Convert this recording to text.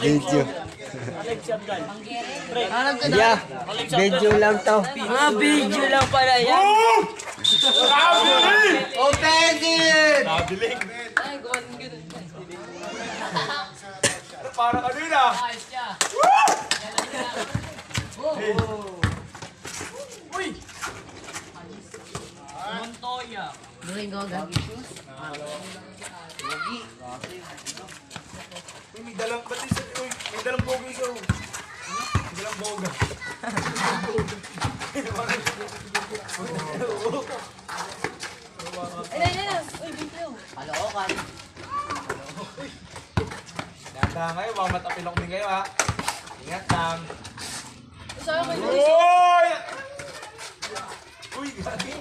Video. Yeah, video lang to. Mga video lang pala yan. Open it! Parang ano yun ah. Montoya. Uy, May dalang boga. Dahan kayo, baka matapilok din kayo ha. Ingat lang. Uy! Uy, gagi.